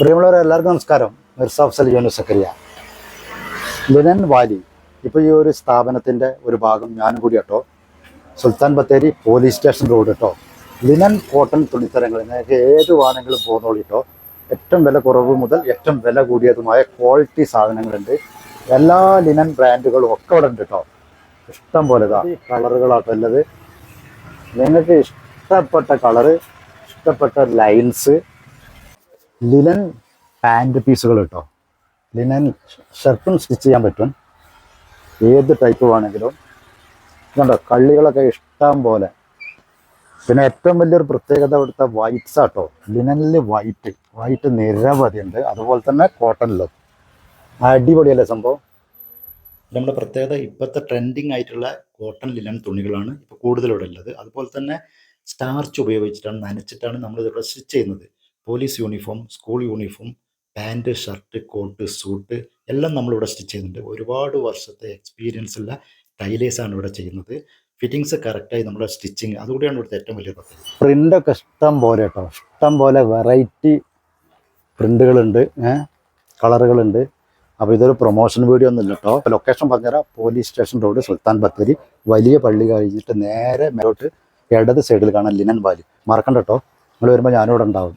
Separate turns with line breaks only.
പ്രിയമുള്ളവരെ എല്ലാവർക്കും നമസ്കാരം. മിർസാഫ് സലിയോനു സക്കരിയ. Linen valley. ഇപ്പോൾ ഈ ഒരു സ്ഥാപനത്തിന്റെ ഒരു ഭാഗം ഞാനും കൂടി കേട്ടോ. Sultan Bathery police station road കേട്ടോ. ലിനൻ കോട്ടൺ തുണിത്തരങ്ങൾ നിങ്ങൾക്ക് ഏത് വാഹനങ്ങളും പോകുന്നോളൂ ഏറ്റവും വില കുറവ് മുതൽ ഏറ്റവും വില കൂടിയതുമായ ക്വാളിറ്റി സാധനങ്ങളുണ്ട്. എല്ലാ ലിനൻ ബ്രാൻഡുകളും ഒക്കെ ഇവിടെ ഉണ്ട് കേട്ടോ. ഇഷ്ടം പോലെ ഈ കളറുകളാട്ടോ ഉള്ളത്. നിങ്ങൾക്ക് ഇഷ്ടപ്പെട്ട കളറ് ഇഷ്ടപ്പെട്ട ലൈൻസ് ലിനൻ പാന്റ് പീസുകൾ കേട്ടോ. ലിനൻ ഷർട്ടും സ്റ്റിച്ച് ചെയ്യാൻ പറ്റും. ഏത് ടൈപ്പ് വേണമെങ്കിലും. ഇതുണ്ടോ കള്ളികളൊക്കെ ഇഷ്ടം പോലെ. പിന്നെ ഏറ്റവും വലിയൊരു പ്രത്യേകത ഇവിടുത്തെ വൈറ്റ്സ് ആട്ടോ ലിനനിൽ വൈറ്റ് വൈറ്റ് നിരവധി ഉണ്ട്. അതുപോലെ തന്നെ കോട്ടണിലും അടിപൊളിയല്ലേ സംഭവം? നമ്മുടെ പ്രത്യേകത ഇപ്പോഴത്തെ ട്രെൻഡിങ് ആയിട്ടുള്ള കോട്ടൺ ലിനൻ തുണികളാണ് ഇപ്പോൾ കൂടുതലിവിടെ ഉള്ളത്. അതുപോലെ തന്നെ സ്റ്റാർച്ച് ഉപയോഗിച്ചിട്ടാണ് നനച്ചിട്ടാണ് നമ്മൾ ഇതിവിടെ സ്റ്റിച്ച് ചെയ്യുന്നത്. Police uniform school uniform pant shirt coat suit എല്ലാം നമ്മളിവിടെ സ്റ്റിച്ച് ചെയ്യുന്നുണ്ട് ഒരുപാട് വർഷത്തെ എക്സ്പീരിയൻസ് ഉള്ള ടൈലേഴ്സാണ് ഇവിടെ ചെയ്യുന്നത്. ഫിറ്റിങ്സ് കറക്റ്റായി നമ്മുടെ സ്റ്റിച്ചിങ് അതുകൂടിയാണ് ഇവിടുത്തെ ഏറ്റവും വലിയ പ്രത്യേകത. പ്രിന്റൊക്കെ ഇഷ്ടം പോലെ കേട്ടോ. ഇഷ്ടം പോലെ വെറൈറ്റി പ്രിന്റുകളുണ്ട് കളറുകളുണ്ട്. അപ്പോൾ ഇതൊരു പ്രൊമോഷൻ വീഡിയോ ഒന്നും ഇല്ല കേട്ടോ. ലൊക്കേഷൻ പറഞ്ഞുതരാം. Police station road Sultan Bathery. വലിയ പള്ളി കഴിഞ്ഞിട്ട് നേരെ മേലോട്ട് ഇടത് സൈഡിൽ കാണാൻ ലിനൻ വാലി മറക്കണ്ട കേട്ടോ. നിങ്ങൾ വരുമ്പോൾ ഞാനിവിടെ ഉണ്ടാവും.